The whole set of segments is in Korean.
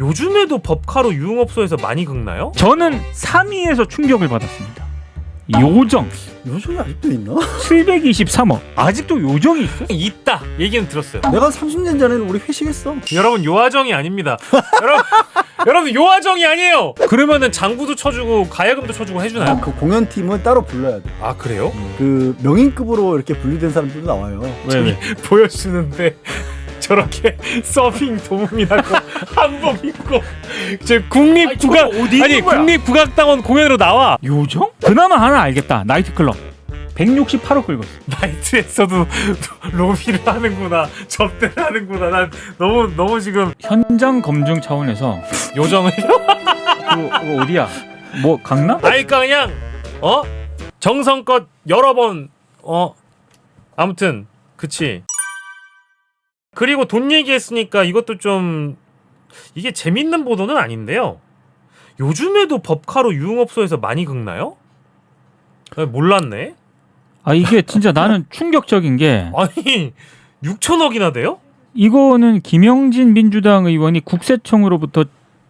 요즘에도 법카로 유흥업소에서 많이 긁나요? 저는 3위에서 충격을 받았습니다. 요정 요정이 아직도 있나? 723억 아직도 요정이 있어? 있다 얘기는 들었어요. 내가 30년 전에는 우리 회식했어. 여러분 요하정이 아닙니다. 여러분 여러분 요하정이 아니에요. 그러면은 장구도 쳐주고 가야금도 쳐주고 해주나요? 그 공연팀은 따로 불러야 돼. 아 그래요? 그 명인급으로 이렇게 분류된 사람들도 나와요. 왜 왜? 보여주는데 저렇게 서핑 도움이라고 한복 입고 저 국립 국악 아니, 저거 어디 아니 있는 거야? 국립 국악당원 공연으로 나와 요정? 그나마 하나 알겠다. 나이트클럽 168억 긁었어. 나이트에서도 로비를 하는구나 접대를 하는구나 난 너무 너무 지금 현장 검증 차원에서 요정을 그거, 그거 어디야? 뭐 강남? 아니 그러니까 그냥 어 정성껏 여러 번 어 아무튼 그치 그리고 돈 얘기했으니까 이것도 좀 이게 재밌는 보도는 아닌데요 요즘에도 법카로 유흥업소에서 많이 긁나요? 아, 몰랐네 아 이게 진짜 나는 충격적인 게 아니 6천억이나 돼요? 이거는 김영진 민주당 의원이 국세청으로부터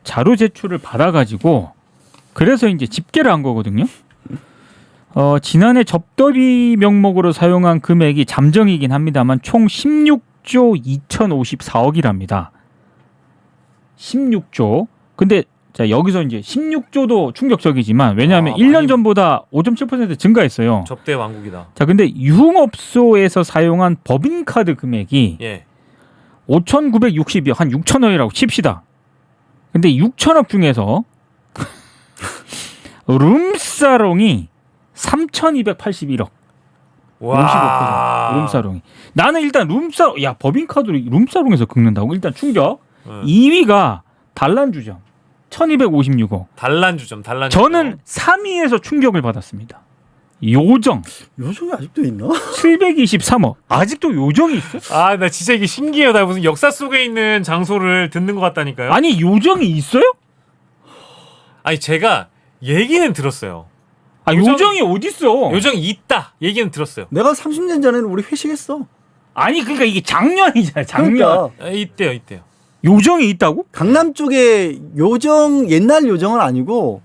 자료 제출을 받아가지고 그래서 이제 집계를 한 거거든요. 어, 지난해 접더비 명목으로 사용한 금액이 잠정이긴 합니다만 총 16 조 2,054억이랍니다. 16조. 근데 자 여기서 이제 16조도 충격적이지만 왜냐하면 아, 1년 많이- 전보다 5.7% 증가했어요. 접대 왕국이다 자 근데 유흥업소에서 사용한 법인카드 금액이 예 5,960여 한 6천억이라고 칩시다. 근데 6천억 중에서 룸사롱이 3,281억. 와. 55%. 룸사롱이. 나는 일단 룸사롱 야 법인카드로 룸사롱에서 긁는다고 일단 충격. 응. 2위가 단란주점 1,256억. 단란주점 단란주점 저는 3위에서 충격을 받았습니다. 요정 요정이 아직도 있나? 723억. 아직도 요정이 있어? 아 나 진짜 이게 신기해요 나 무슨 역사 속에 있는 장소를 듣는 것 같다니까요 아니 요정이 있어요? 아니 제가 얘기는 들었어요. 아 요정이- 요정 이 어딨어? 요정이 있다 얘기는 들었어요. 내가 30년 전에는 우리 회식했어. 아니 그러니까 이게 작년이잖아 작년 그러니까 아, 있대요, 있대요. 요정이 있다고? 강남 쪽에 요정 옛날 요정은 아니고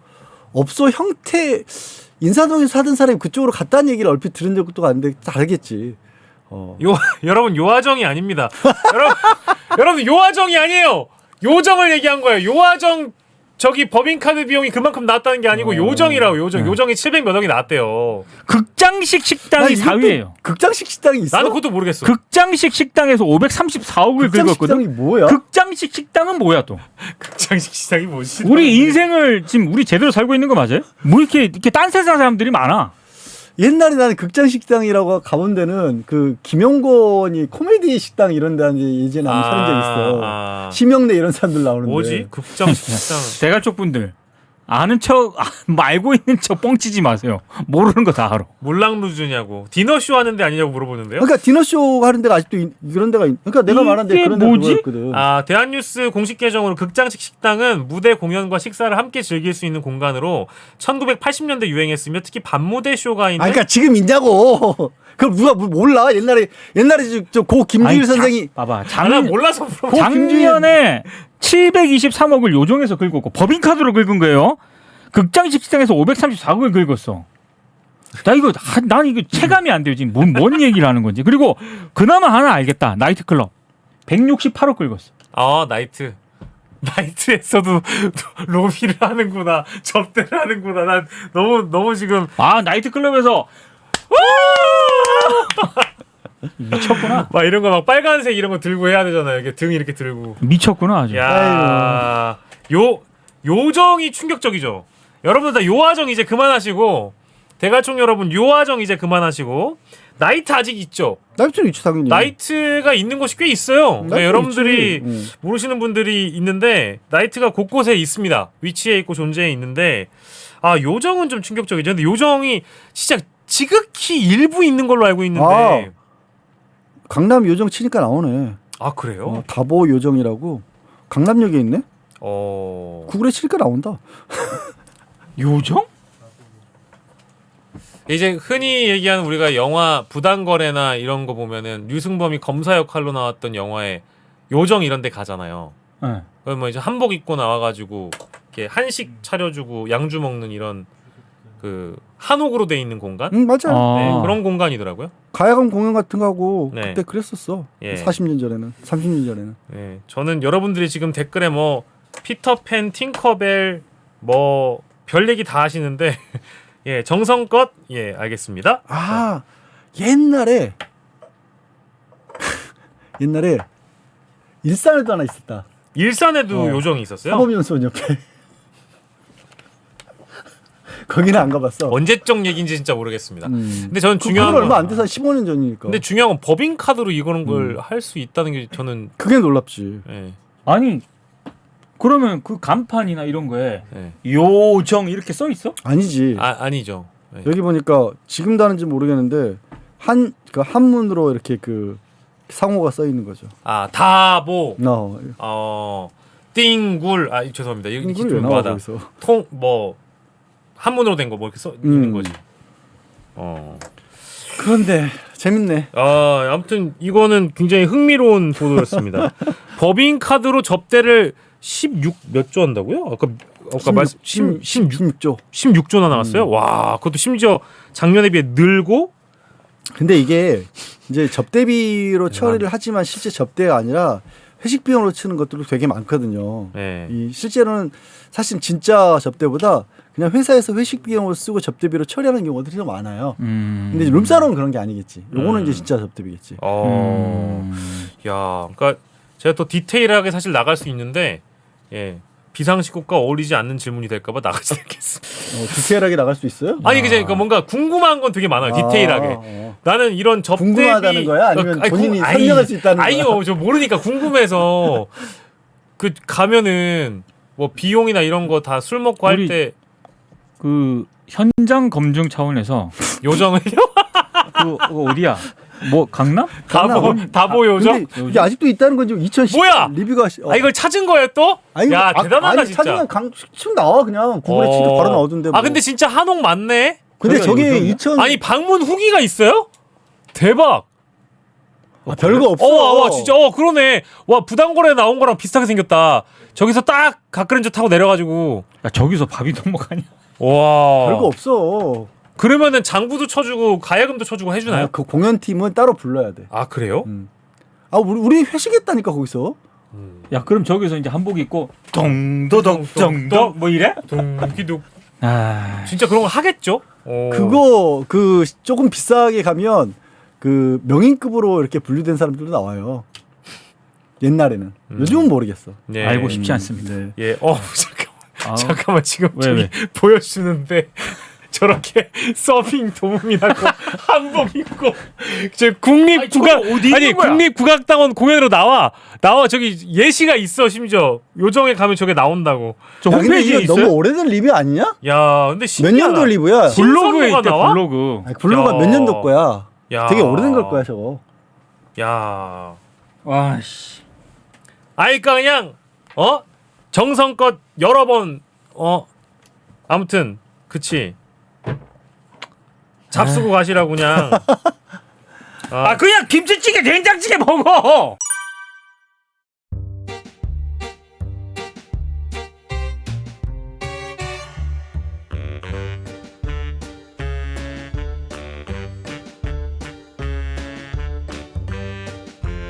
업소 형태 인사동에서 사던 사람이 그쪽으로 갔다는 얘기를 얼핏 들은 적도 있는데 다르겠지. 어. 요 여러분 요하정이 아닙니다. 여러분 여러분 요하정이 아니에요. 요정을 얘기한 거예요. 요하정 저기 법인카드 비용이 그만큼 나왔다는 게 아니고 어. 요정이라고 요정 네. 요정이 700몇 억이 나왔대요. 극장식 식당이 난 이것도 4위예요. 극장식 식당이 있어? 나는 그것도 모르겠어. 극장식 식당에서 534억을 극장 긁었거든. 식당이 뭐야? 극장식 식당은 뭐야 또? 극장식 시장이 뭐지? 우리 인생을 지금 우리 제대로 살고 있는 거 맞아요? 뭐 이렇게 이렇게 딴 세상 사람들이 많아. 옛날에 나는 극장 식당이라고 가본 데는 그 김영권이 코미디 식당 이런 데 예전에 한번 사는 적 있어. 아, 심영래 이런 사람들 나오는데. 뭐지? 극장식 식당. 대가족 분들 아는 척 아, 알고 있는 척 뻥치지 마세요. 모르는 거 다 알아. 몰랑루즈냐고 디너쇼 하는 데 아니냐고 물어보는데요. 그러니까 디너쇼 하는 데가 아직도 이- 그런 데가 있, 그러니까 내가 말한 데 그런 데가 뭐지? 그거였거든. 아, 대한뉴스 공식 계정으로 극장식 식당은 무대 공연과 식사를 함께 즐길 수 있는 공간으로 1980년대 유행했으며 특히 밤무대 쇼가 있는 아, 그러니까 지금 있냐고. 그걸 누가 뭐- 몰라? 옛날에 옛날에 저고 김주일 아니, 선생이 자, 봐봐. 작년 몰라서 작년에 723억을 요정에서 긁었고 법인카드로 긁은 거예요. 극장식 식당에서 534억을 긁었어. 나 이거 아, 난 이거 체감이 안 돼요 지금 뭔, 뭔 얘기를 하는 건지. 그리고 그나마 하나 알겠다. 나이트클럽 168억 긁었어. 아, 나이트. 나이트에서도 로비를 하는구나. 접대를 하는구나. 난 너무 너무 지금 아 나이트클럽에서 미쳤구나. 막 이런 거 막 빨간색 이런 거 들고 해야 되잖아요. 이렇게 등 이렇게 들고. 미쳤구나 아주. 야. 요 요정이 충격적이죠. 여러분들 다 요하정 이제 그만하시고 대가총 여러분 요하정 이제 그만하시고 나이트 아직 있죠. 나이트 있지 당연히. 나이트가 있는 곳이 꽤 있어요. 나이트 네, 여러분들이 있지. 응. 모르시는 분들이 있는데 나이트가 곳곳에 있습니다. 위치에 있고 존재해 있는데 아 요정은 좀 충격적이죠. 근데 요정이 진짜 지극히 일부 있는 걸로 알고 있는데 강남 요정 치니까 나오네. 아, 그래요? 어, 다보 요정이라고 강남역에 있네. 어 구글에 치니까 나온다. 요정? 이제 흔히 얘기하는 우리가 영화 부당거래나 이런 거 보면은 류승범이 검사 역할로 나왔던 영화에 요정 이런 데 가잖아요. 네. 그러면 이제 한복 입고 나와가지고 이렇게 한식 차려주고 양주 먹는 이런 그 한옥으로 돼 있는 공간 응 맞아. 요 아. 네, 그런 공간이더라고요. 가야금 공연 같은 거 하고 네. 그때 그랬었어. 예. 40년 전에는, 30년 전에는. 네, 저는 여러분들이 지금 댓글에 뭐 피터팬, 팅커벨 뭐 별 얘기 다 하시는데 예 정성껏 예 알겠습니다. 아 옛날에 옛날에 일산에도 하나 있었다. 일산에도 어. 요정이 있었어요. 사법연수원 옆에. 거기는 안 가봤어. 언제적 얘기인지 진짜 모르겠습니다. 음. 근데 저는 그 중요한 그건 얼마 건안 돼서 한 15년 전이니까. 근데 중요한 건 법인 카드로 이거는 걸 음. 할수 있다는 게 저는 그게 놀랍지. 예, 아니 그러면 그 간판이나 이런 거에 예. 요정 이렇게 써 있어? 아니지. 아 아니죠. 예. 여기 보니까 지금도 하는지 모르겠는데 한 그 한문으로 이렇게 그 상호가 써 있는 거죠. 아 다보 어. 어 띵굴 아 죄송합니다. 이거 좀 뭐하다 거기서. 통뭐 한문으로 된 거 뭐 이렇게 써 있는 음. 거지. 어. 그런데 재밌네. 아, 아무튼 이거는 굉장히 흥미로운 보도였습니다. 법인 카드로 접대를 16 몇 조 한다고요? 아까 아까 말씀 10, 16 16 조. 16조나 나왔어요. 음. 와, 그것도 심지어 작년에 비해 늘고 근데 이게 이제 접대비로 처리를 하지만 실제 접대가 아니라 회식 비용으로 치는 것들도 되게 많거든요. 네. 이 실제로는 사실 진짜 접대보다 그냥 회사에서 회식 비용을 쓰고 접대비로 처리하는 경우들이 더 많아요. 음. 근데 룸사롱은 그런 게 아니겠지. 요거는 음. 이제 진짜 접대비겠지. 어. 음. 야, 그러니까 제가 더 디테일하게 사실 나갈 수 있는데 예. 비상식국과 어울리지 않는 질문이 될까봐 나가지 않겠습니다. 어, 디테일하게 나갈 수 있어요? 아니 그러니까 뭔가 궁금한 건 되게 많아요. 디테일하게. 아, 어. 나는 이런 접대비 궁금하다는 거야? 아니면 아니, 본인이 궁- 설명할 수 있다는 거야? 아니요, 저 모르니까 궁금해서 그 가면은 뭐 비용이나 이런 거 다 술 먹고 할 때 그 현장 검증 차원에서 요정을요? 그, 그 어디야? 뭐 강남? 다보 다보 요정? 근데 이게 아직도 있다는 건지 2010 뭐야? 리뷰가 시- 어. 아 이걸 찾은 거예요 또? 아니, 야 아, 대단하다 아니, 진짜. 찾으면 강, 쭉 나와 그냥 구글에 치도 바로 나오던데. 뭐. 아 근데 진짜 한옥 맞네. 근데 요즘이야? 2000 아니 방문 후기가 있어요? 대박. 아, 별거 없어. 어, 와, 와, 진짜, 어, 그러네. 와, 부당거래 나온 거랑 비슷하게 생겼다. 저기서 딱 가크렌저 타고 내려가지고. 야, 저기서 밥이 아니야? 와. 별거 없어. 그러면은 장부도 쳐주고 가야금도 쳐주고 해주나요? 아, 그 공연팀은 따로 불러야 돼. 아, 그래요? 음. 아 우리 우리 회식했다니까 거기서. 야 그럼 저기서 이제 한복 입고 동도덕 정덕 뭐 이래? 동기도 아 진짜 그런 거 하겠죠? 어. 그거 그 조금 비싸게 가면 그 명인급으로 이렇게 분류된 사람들도 나와요. 옛날에는. 음. 요즘은 모르겠어. 네. 알고 싶지 않습니다. 네. 예, 어, 잠깐만. 아, 잠깐만, 지금 왜, 저기 왜? 보여주는데. 저렇게 서핑 도움이라고 한복 입고 저 국립 아니, 저거 국악 어디 아니 있는 거야? 국립 국악당원 공연으로 나와 나와 저기 예시가 있어 심지어 요정에 가면 저게 나온다고 저 야, 근데 홈페이지에 이거 있어요? 너무 오래된 리뷰 아니냐? 야 근데 몇 신기하다. 년도 리뷰야? 신- 블로그에 신선도가 있대 나와? 블로그. 아니, 블로그가 야. 몇 년도 거야. 야. 되게 오래된 걸 거야 저거. 야 와 씨. 아니 그러니까 그냥 어 정성껏 여러 번 어 아무튼 그치 잡수고 가시라고 그냥 아 그냥 김치찌개 된장찌개 먹어.